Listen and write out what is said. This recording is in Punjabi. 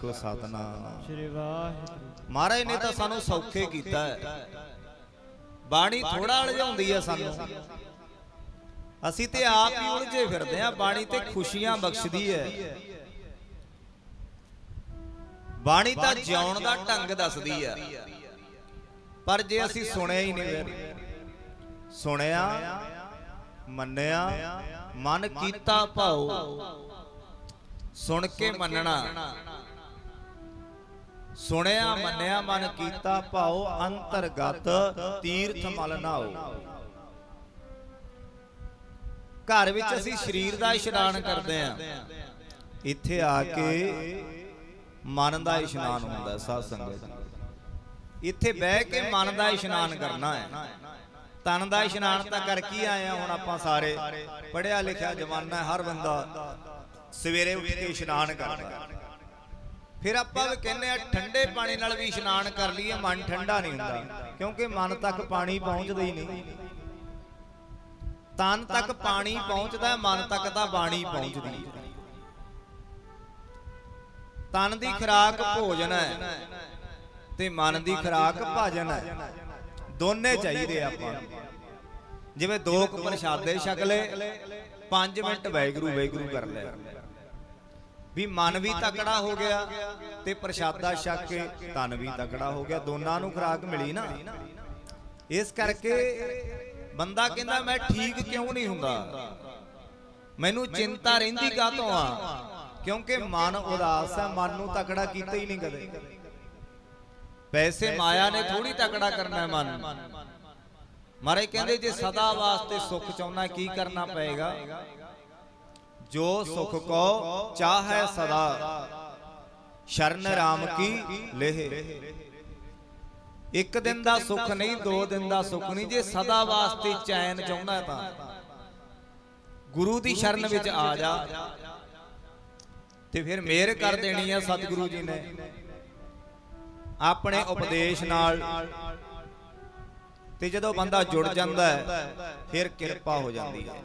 ਕੋ ਸਤਨਾਮ ਸ਼੍ਰੀ ਵਾਹਿਗੁਰੂ। ਮਹਾਰਾਜ ਨੇ ਤਾਂ ਸਾਨੂੰ ਸੌਖੇ ਕੀਤਾ ਹੈ। ਬਾਣੀ ਥੋੜਾ ਅਲਝਾਉਂਦੀ ਹੈ ਸਾਨੂੰ। ਅਸੀਂ ਤੇ ਆਪ ਹੀ ਉਲਝੇ ਫਿਰਦੇ ਆ ਬਾਣੀ ਤੇ ਖੁਸ਼ੀਆਂ ਬਖਸ਼ਦੀ ਹੈ। ਬਾਣੀ ਤਾਂ ਜਿਉਣ ਦਾ ਢੰਗ ਦੱਸਦੀ ਆ ਪਰ ਜੇ ਅਸੀਂ ਸੁਣਿਆ ਹੀ ਨਹੀਂ ਸੁਣਿਆ ਮੰਨਿਆ ਮਨ ਕੀਤਾ ਭਾਉ। ਸੁਣ ਕੇ ਮੰਨਣਾ। ਸੁਣਿਆ, ਮੰਨਿਆ, ਮਨ ਕੀਤਾ, ਭਾਉ, ਅੰਤਰਗਤ, ਤੀਰਥ ਮਲ ਨਾਓ ਘਰ ਵਿੱਚ ਅਸੀਂ ਸਰੀਰ ਦਾ ਇਸ਼ਨਾਨ ਕਰਦੇ ਆਂ। ਇੱਥੇ ਆ ਕੇ ਮਨ ਦਾ ਇਸ਼ਨਾਨ ਹੁੰਦਾ ਹੈ ਸਾਧ ਸੰਗਤ ਇੱਥੇ ਬਹਿ ਕੇ ਮਨ ਦਾ ਇਸ਼ਨਾਨ ਕਰਨਾ ਹੈ। ਤਨ ਦਾ ਇਸ਼ਨਾਨ ਤਾਂ ਕਰ ਕੀ ਆਏ ਆ ਹੁਣ ਆਪਾਂ ਸਾਰੇ। ਪੜਿਆ ਲਿਖਿਆ ਜਵਾਨਾ ਹਰ ਬੰਦਾ ਸਵੇਰੇ ਉੱਠ ਕੇ ਇਸ਼ਨਾਨ ਕਰਦਾ ਫਿਰ ਆਪਾਂ ਵੀ ਕਹਿੰਦੇ ਆ, ਠੰਡੇ ਪਾਣੀ ਨਾਲ ਵੀ ਇਸ਼ਨਾਨ ਕਰ ਲਈਏ, ਮਨ ਠੰਡਾ ਨਹੀਂ ਹੁੰਦਾ। ਕਿਉਂਕਿ ਮਨ ਤੱਕ ਪਾਣੀ ਪਹੁੰਚਦਾ ਹੀ ਨਹੀਂ। ਤਨ ਤੱਕ ਪਾਣੀ ਪਹੁੰਚਦਾ, ਮਨ ਤੱਕ ਤਾਂ ਬਾਣੀ ਪਹੁੰਚਦੀ। ਤਨ ਦੀ ਖੁਰਾਕ ਭੋਜਨ ਹੈ ਤੇ ਮਨ ਦੀ ਖੁਰਾਕ ਭਜਨ ਹੈ। ਦੋਨੇ ਚਾਹੀਦੇ ਆਪਾਂ ਜਿਵੇਂ ਦੋ ਕੁ ਪ੍ਰਸ਼ਾਦੇ ਛਕ ਲਏ 5 ਮਿੰਟ ਵੈਗਰੂ ਵੈਗਰੂ ਕਰ ਲਿਆ ਵੀ ਮਨ ਵੀ ਤਕੜਾ ਹੋ ਗਿਆ ਤੇ ਪ੍ਰਸ਼ਾਦਾ ਛਕ ਕੇ ਤਨ ਵੀ ਤਕੜਾ ਹੋ ਗਿਆ, ਦੋਨਾਂ ਨੂੰ ਖੁਰਾਕ ਮਿਲੀ ਨਾ। ਇਸ ਕਰਕੇ ਬੰਦਾ ਕਹਿੰਦਾ, ਮੈਂ ਠੀਕ ਕਿਉਂ ਨਹੀਂ ਹੁੰਦਾ? ਮੈਨੂੰ ਚਿੰਤਾ ਰਹਿੰਦੀ ਕਾਹਤੋਂ ਆ? ਕਿਉਂਕਿ ਮਨ ਉਦਾਸ ਹੈ, ਮਨ ਨੂੰ ਤਕੜਾ ਕੀਤਾ ਹੀ ਨਹੀਂ ਕਦੇ। ਪੈਸੇ ਮਾਇਆ ਨੇ ਥੋੜੀ ਤਕੜਾ ਕਰਨਾ ਹੈ ਮਨ। ਮਾਰੇ ਕਹਿੰਦੇ, ਜੇ ਸਦਾ ਵਾਸਤੇ ਸੁੱਖ ਚਾਹੁੰਦਾ, ਕੀ ਕਰਨਾ ਪਏਗਾ? ਜੋ ਸੁਖ ਕੋ ਚਾਹੈ ਸਦਾ। ਸ਼ਰਨ ਰਾਮ ਕੀ ਲੇਹ। ਇੱਕ ਦਿਨ ਦਾ ਸੁੱਖ ਨਹੀਂ ਦੋ ਦਿਨ ਦਾ ਸੁੱਖ ਨਹੀਂ। ਜੇ ਸਦਾ ਵਾਸਤੇ ਚੈਨ ਚਾਹੁੰਦਾ ਤਾਂ। ਗੁਰੂ ਦੀ ਸ਼ਰਨ ਵਿੱਚ ਆ ਜਾ। ਤੇ ਫਿਰ ਮਿਹਰ ਕਰ ਦੇਣੀ ਹੈ ਸਤਿਗੁਰੂ ਜੀ ਨੇ। ਆਪਣੇ ਉਪਦੇਸ਼ ਨਾਲ। ਤੇ ਜਦੋਂ ਬੰਦਾ ਜੁੜ ਜਾਂਦਾ ਹੈ ਫਿਰ ਕਿਰਪਾ ਹੋ। ਜਾਂਦੀ ਹੈ।